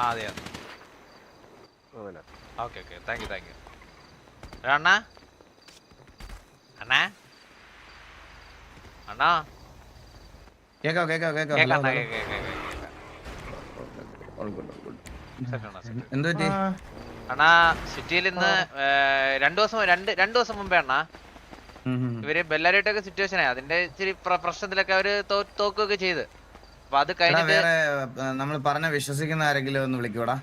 ആ അതെ അതെ. Okay okay thank you thank you അണ്ണാ? അണ്ണാ? അണ്ണാ കേക്കാ കേക്കാ കേക്കാ. സെറ്റ് അണ്ണാ സിറ്റിയിൽ ഇന്ന് രണ്ടു ദിവസം രണ്ട് രണ്ട് ദിവസം മുമ്പേ അണ്ണാ. ഇവർ ബെല്ലാരിട്ടൊക്കെ സിറ്റുവേഷനായി അതിന്റെ ഇച്ചിരി പ്രശ്നത്തിലൊക്കെ അവർ തോക്കുകയൊക്കെ ചെയ്ത്. അപ്പൊ അത് കഴിഞ്ഞിട്ട് വേറെ നമ്മൾ പറഞ്ഞ വിശ്വസിക്കുന്ന ആരെങ്കിലും ഒന്ന് വിളിക്കൂടാ.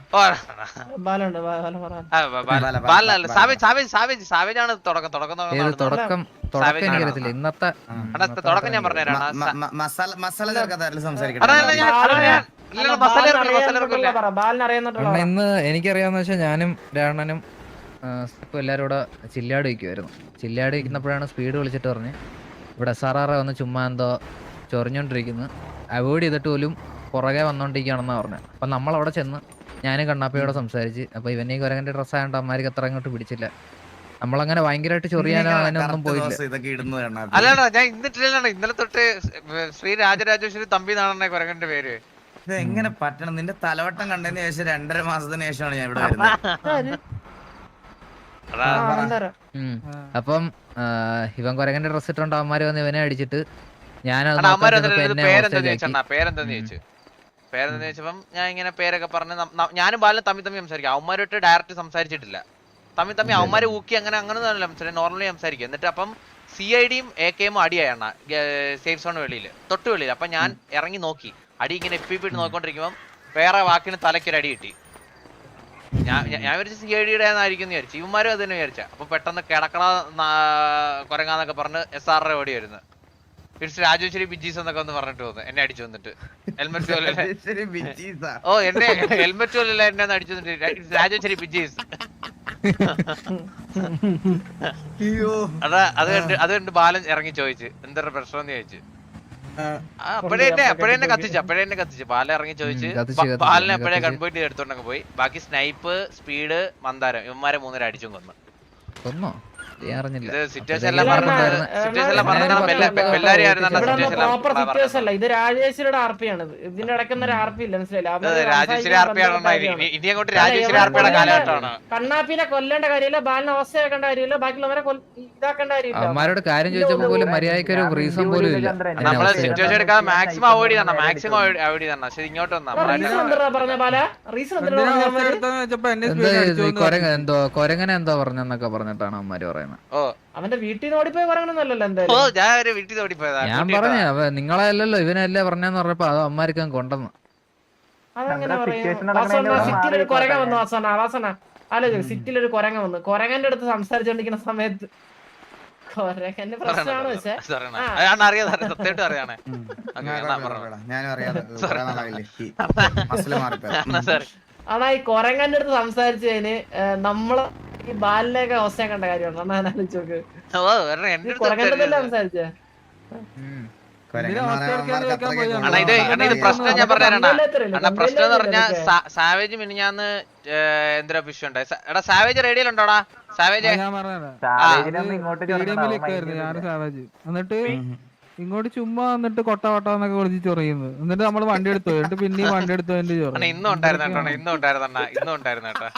സാവേജ് ആണ് തുടക്കം തുടക്കം ഇന്നത്തെ തുടക്കം ഞാൻ പറഞ്ഞുതരാം മസാല മസാല അറിയുന്നുണ്ടല്ലോ അണ്ണാ ഇന്ന് എനിക്കറിയാവുന്ന വെച്ചാൽ ഞാനും രാണനും ഇപ്പൊ എല്ലാരും കൂടെ ചില്ലാട് വയ്ക്കുമായിരുന്നു ചില്ലാട് വയ്ക്കുന്നപ്പോഴാണ് സ്പീഡ് വിളിച്ചിട്ട് പറഞ്ഞ് ഇവിടെ സാറാറ ആർ ആർ വന്ന് ചുമ്മാ എന്തോ ചൊറിഞ്ഞോണ്ടിരിക്കുന്നു. അവോയ്ഡ് ചെയ്തിട്ട് പോലും പുറകെ വന്നോണ്ടിരിക്കുകയാണെന്നാണ് പറഞ്ഞത് അപ്പൊ നമ്മളവിടെ ചെന്ന് ഞാനും കണ്ണാപ്പയോടെ സംസാരിച്ച് അപ്പോൾ ഇവനെ ഈ കൊരങ്ങന്റെ ഡ്രസ്സായതുകൊണ്ട് അമ്മമാർക്ക് അത്ര അങ്ങോട്ട് പിടിച്ചില്ല. നമ്മളങ്ങനെ ഭയങ്കരമായിട്ട് ചൊറിയാനോ അങ്ങനെ ഒന്നും പോയില്ല അല്ലടാ ഞാൻ ഇന്നിട്ടില്ലാണ് ഇന്നലെ തൊട്ട് ശ്രീ രാജരാജേശ്വരി തമ്പി എന്നാണ് കുരങ്ങന്റെ പേര്. ഇത് എങ്ങനെ പറ്റണം? നിന്റെ തലവട്ടം കണ്ടതിന് ശേഷം രണ്ടര മാസത്തിന് ശേഷമാണ് ഞാൻ ഇവിടെ വരുന്നത്. അപ്പം ഇവൻ കൊരങ്ങന്റെ ഡ്രസ് ഇട്ടോണ്ട് അവന്മാര് വന്ന് ഇവനെ അടിച്ചിട്ട് പേരെന്താന്ന് ചോദിച്ചു? പേരെന്താന്ന് ചോദിച്ചപ്പം ഞാൻ ഇങ്ങനെ പേരൊക്കെ പറഞ്ഞ് ഞാനും ബാലും തമ്മി തമ്മി സംസാരിക്കും. അവന്മാരോട്ട് ഡയറക്റ്റ് സംസാരിച്ചിട്ടില്ല. തമ്മി തമ്മി അവന്മാരെ ഊക്കി അങ്ങനെ അങ്ങനെ സംസാരിക്കും നോർമലി സംസാരിക്കും. എന്നിട്ട് അപ്പം സി ഐ ഡിയും എ കെ എമ്മും അടിയായണ്ണ സേഫ് സോൺ വെളിയിൽ തൊട്ട് വെളിയിൽ അപ്പൊ ഞാൻ ഇറങ്ങി നോക്കി. അടി ഇങ്ങനെ എപ്പി പിട്ട് നോക്കിക്കൊണ്ടിരിക്കുമ്പം വേറെ വാക്കിന് തലയ്ക്കൊരു അടി കിട്ടി. ഞാൻ ഞാൻ- വിചാരിച്ചു സി ഐ ഡിയുടെ ആയിരിക്കും വിചാരിച്ചു. ഇവന്മാരും അത് തന്നെ വിചാരിച്ച. അപ്പൊ പെട്ടെന്ന് കിടക്കണ കൊരങ്ങാന്നൊക്കെ കുരങ്ങാന്നൊക്കെ പറഞ്ഞ് എസ് ആർ ഓടി വരുന്നു തിരിച്ച് രാജേശ്വരി ബിജീസ് എന്നൊക്കെ ഒന്ന് പറഞ്ഞിട്ട് വന്നു. എന്നെ അടിച്ചു വന്നിട്ട്. ഹെൽമെറ്റ് ഓ എന്നെ ഹെൽമെറ്റ് പോലെ എന്നെ അടിച്ചു വന്നിട്ട്? രാജേശ്വരി ബിജീസ്. അതാ അത് കണ്ട് അത് കണ്ട് ബാലൻ ഇറങ്ങി ചോദിച്ചു. എന്താ പ്രശ്നം എന്ന് ചോദിച്ചു അപ്പഴേ എന്നെ അപ്പഴേ എന്നെ കത്തിച്ചു അപ്പഴേ എന്നെ കത്തിച്ചു. ബാലൻ ഇറങ്ങി ചോദിച്ച് ബാലനെ അപ്പഴേ. കൺപോയിട്ട് എടുത്തോണ്ടങ്ങ് പോയി. ബാക്കി സ്നൈപ്പ് സ്പീഡ് മന്ദാരം ഇവന്മാരെ മൂന്നര അടിച്ചും കൊന്നു? പ്രോപ്പർ അല്ല ഇത് രാജേശ്വരിയുടെ ആർ പി ആണ്. ഇതിന്റെ ഇടയ്ക്കുന്ന ഒരു ആർ പി ഇല്ല മനസ്സിലായില്ല? കണ്ണാപ്പിനെ കൊല്ലേണ്ട കാര്യമില്ല ബാലിനെ അവസ്ഥയാക്കേണ്ട കാര്യമില്ല ബാക്കിയുള്ളവരെ ഇതാക്കേണ്ട കാര്യമില്ല. അവന്മാരോട് കാര്യം ചോദിച്ചപ്പോ പോലും മര്യാദയ്ക്ക് ഒരു റീസൺ പോലും ഇല്ല. നമ്മളെ സിറ്റുവേഷൻ എടുക്കാൻ എടുക്കാതെ മാക്സിമം അവോയ്ഡ് ചെയ്യണം മാക്സിമം അവോയ്ഡ് ചെയ്യണം പക്ഷെ ഇങ്ങോട്ട് വന്നാ റീസൺ? എന്താ എന്തോ കൊരങ്ങനെ എന്തോ പറഞ്ഞെന്നൊക്കെ പറഞ്ഞിട്ടാണ് അമ്മമാര് പറയുന്നത്. അവന്റെ വീട്ടിൽ ഓടിപ്പോയി എന്തായാലും. ഞാൻ വീട്ടിൽ ഓടിപ്പോയതാ. ഞാൻ പറഞ്ഞു അവ നിങ്ങളെ അല്ലല്ലോ ഇവനല്ലേ പറഞ്ഞെന്ന് പറഞ്ഞപ്പോ അത് അവന്മാർക്ക് കൊണ്ടുവന്നു. കൊണ്ടെന്ന് സിറ്റിലൊരു കൊരങ്ങ വന്നു ആലോചിക്കും സിറ്റിയിൽ കൊരങ്ങ വന്നു. കൊരങ്ങന്റെ അടുത്ത് സംസാരിച്ചോണ്ടിരിക്കുന്ന സമയത്ത് കൊരങ്ങന്റെ പ്രശ്നമാണ് പക്ഷെ ഈ ആണാ കൊരങ്ങന്റെ അടുത്ത് സംസാരിച്ചതിന് നമ്മൾ ഈ ബാലിലേക്ക് അവസ്ഥ കണ്ട കാര്യമാണ് അണ്ണാ ഞാൻ ആലോചിച്ച് നോക്ക്. എന്റെ. സംസാരിച്ചേ. അണ്ണാ ഇത് അണ്ണാ ഇത് പ്രശ്നം ഞാൻ അണ്ണാ. പ്രശ്നം എന്ന് കമ്പനിയിലെത്തരല്ലേ? സാവേജ് മിനിഞ്ഞാന്ന് എന്തോ ഫിഷ് ഉണ്ടായി. സ- എടാ സാവേജ് റേഡിയോയിലുണ്ടോടാ സാവേജ്. ഒന്ന് ഇങ്ങോട്ട്. ഞാൻ സാവേജ്? എന്നിട്ട് ഇങ്ങോട്ട് ചുമ്മാ വന്നിട്ട് കൊട്ട കൊട്ട എന്നൊക്കെ വിളിച്ച് ചൊറിയുന്നത്. എന്നിട്ട് നമ്മൾ വണ്ടി എടുത്തു. എന്നിട്ട് പിന്നെയും വണ്ടി എടുത്തു അതിന്റെ അണ്ണാ ഇന്നും ഉണ്ടായിരുന്നു കേട്ടോ അണ്ണാ, ഇന്നും ഉണ്ടായിരുന്നു അണ്ണാ. ഇന്നും ഉണ്ടായിരുന്നു കേട്ടോ.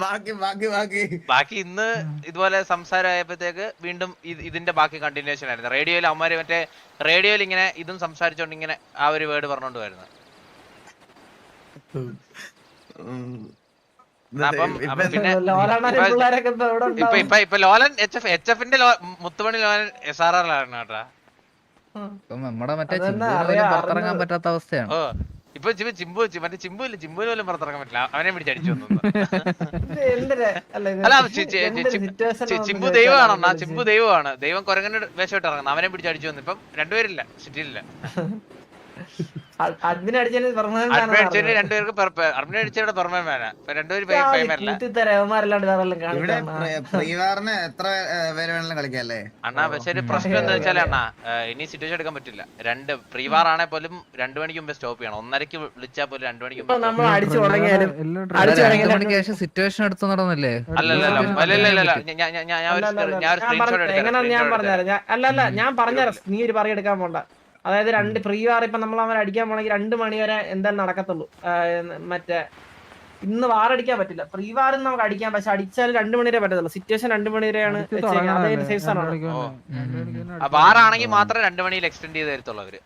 ബാക്കി ബാക്കി ബാക്കി ബാക്കി ഇന്ന് ഇതുപോലെ സംസാരമായപ്പോഴത്തേക്ക് വീണ്ടും ഇതിന്റെ ബാക്കി കണ്ടിന്യൂഷൻ ആയിരുന്നു. റേഡിയോയിൽ അവന്മാര് മറ്റേ റേഡിയോയിൽ ഇങ്ങനെ ഇതും സംസാരിച്ചോണ്ട് ഇങ്ങനെ ആ ഒരു വേർഡ് പറഞ്ഞോണ്ട് വരുന്നു ഉം. അപ്പം ഇപ്പൊ ഇപ്പൊ- ഇപ്പൊ ഇവിടെ ഇപ്പൊ ഉണ്ടാവും. ഇപ്പൊ ഇപ്പൊ ലോലൻ എച്ച് എഫ് എച്ച് എഫിന്റെ മുത്തുമണി ലോലൻ എസ് ആർ ആറിലാണ് കേട്ടാ. നമ്മുടെ മറ്റേ പുറത്തിറങ്ങാൻ പറ്റാത്ത അവസ്ഥയാണ്. ഇപ്പൊ ചിമ്പു ചിമ്പു മറ്റേ ചിമ്പു ഇല്ല ചിമ്പുവിന് പോലും പുറത്തിറങ്ങാൻ പറ്റില്ല. അവനെ പിടിച്ചടിച്ചു അല്ല ചിമ്പു ദൈവമാണെന്നാ ചിമ്പു ദൈവമാണ്. ദൈവം കുരങ്ങന്റെ വേഷമായിട്ട് ഇറങ്ങുന്നത് അവനെ പിടിച്ചടിച്ചു വന്നു ഇപ്പം രണ്ടുപേരില്ല സിറ്റിയിലില്ല. അഡ്മിൻ അടിച്ചതിന് പെർമനന്റ് രണ്ടുപേർക്ക് അഡ്മിൻ പെർമനന്റ് വേണം. രണ്ടുപേരും എത്ര പേര് വേണമെങ്കിലും കളിക്കല്ലേ? അണ്ണാ പക്ഷെ ഒരു പ്രശ്നം എന്താ വെച്ചാൽ അണ്ണാ ഇനി സിറ്റുവേഷൻ എടുക്കാൻ പറ്റില്ല. രണ്ട് വാർ ആണെ പോലും രണ്ടു മണിക്ക് മുമ്പേ സ്റ്റോപ്പ് ചെയ്യണം. ഒന്നരക്ക് വിളിച്ചാൽ പോലും രണ്ടു മണിക്ക് മുമ്പ് സിറ്റുവേഷൻ എടുത്തു നടന്നല്ലേ? അല്ലല്ല അല്ലല്ല ഞാൻ ഞാൻ ഒരു സ്ക്രീൻഷോട്ട് അല്ല. അല്ല ഞാൻ പറഞ്ഞുതരാം. നീ ഒരു പറയെടുക്കാൻ പോണ്ട. അതായത് രണ്ട് പ്രീ വാർ ഇപ്പൊ നമ്മൾ അവൻ അടിക്കാൻ പോണെങ്കിൽ രണ്ട് മണി വരെ എന്തായാലും നടക്കത്തുള്ളൂ. മറ്റേ ഇന്ന് വാർ അടിക്കാൻ പറ്റില്ല. പ്രീ വാറും നമുക്ക് അടിക്കാൻ പക്ഷെ അടിച്ചാൽ രണ്ട് മണി വരെ പറ്റത്തുള്ളൂ. സിറ്റുവേഷൻ രണ്ട് മണി വരെയാണ് ആണെങ്കിൽ മാത്രമേ രണ്ടു മണിയിൽ എക്സ്റ്റെൻഡ് ചെയ്ത് തരത്തുള്ളൂ അവർ.